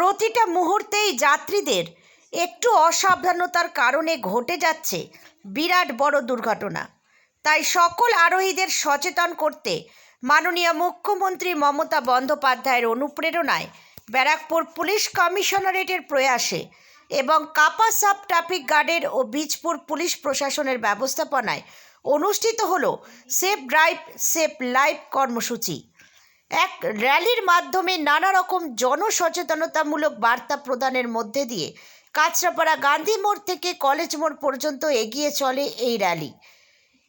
প্রতিটা মুহূর্তেই যাত্রীদের একটু অসাবধানতার কারণে ঘটে যাচ্ছে বিরাট বড় দুর্ঘটনা। তাই সকল আরোহীদের সচেতন করতে মাননীয় মুখ্যমন্ত্রী মমতা বন্দ্যোপাধ্যায়ের অনুপ্রেরণায় ব্যারাকপুর পুলিশ কমিশনারেটের প্রয়াসে এবং কাপা সাব ট্রাফিক গার্ডের ও বীজপুর পুলিশ প্রশাসনের ব্যবস্থাপনায় অনুষ্ঠিত হলো সেফ ড্রাইভ, সেফ লাইফ কর্মসূচি। এক র্যালির মাধ্যমে নানা রকম জনসচেতনতামূলক বার্তা প্রদানের মধ্যে দিয়ে কাঁচরাপাড়া গান্ধী মোড় থেকে কলেজ মোড় পর্যন্ত এগিয়ে চলে এই র্যালি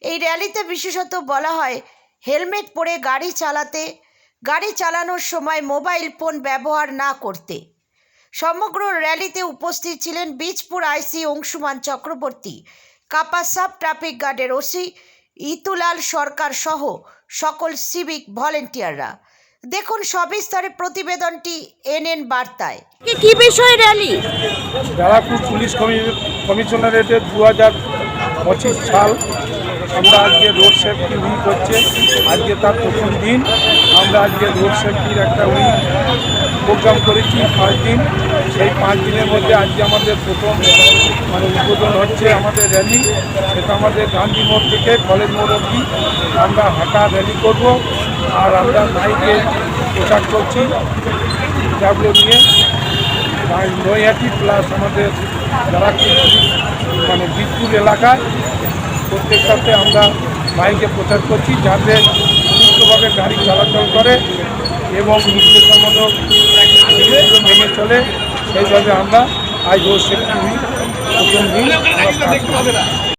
এই র্যালিতে বিশেষত বলা হয়, হেলমেট পরে গাড়ি চালাতে, গাড়ি চালানোর সময় মোবাইল ফোন ব্যবহার না করতে। সমগ্র র্যালিতে উপস্থিত ছিলেন বীজপুর আইসি অংশুমান চক্রবর্তী কাপা সাব ট্রাফিক গার্ডের ওসি ইতুলাল সরকার সহ সকল সিভিক ভলেন্টিয়াররা দেখুন সবিস্তারে প্রতিবেদনটি এনএন বার্তায়। কি বিষয় র্যালি ব্যারাকপুর পুলিশ কমি- কমিশনারেটের দু হাজার পঁচিশ সাল আমরা আজকে রোড সেফটি উইক হচ্ছে আজকে তার প্রথম দিন। আমরা আজকে রোড সেফটির একটা উইক প্রোগ্রাম করেছি পাঁচ দিন। সেই পাঁচ দিনের মধ্যে আজকে আমাদের প্রথম মানে উদ্বোধন হচ্ছে আমাদের র্যালি সেটা আমাদের গান্ধী মোড় থেকে কলেজ মোড় অবধি। আমরা হাঁটা র্যালি করব আর আমরা নাইকে পোশাক করছি ডাব্লিউ নিয়ে। নৈহাটি প্লাস আমাদের যারা মানে বীজপুর এলাকায় প্রত্যেকটাতে আমরা বাইকে প্রচার করছি যাতে সুস্থভাবে গাড়ি চলাচল করে এবং নির্দেশামূলক জিনিসগুলো মেনে চলে সেইভাবে আমরা আজ উইক প্রথম দিন।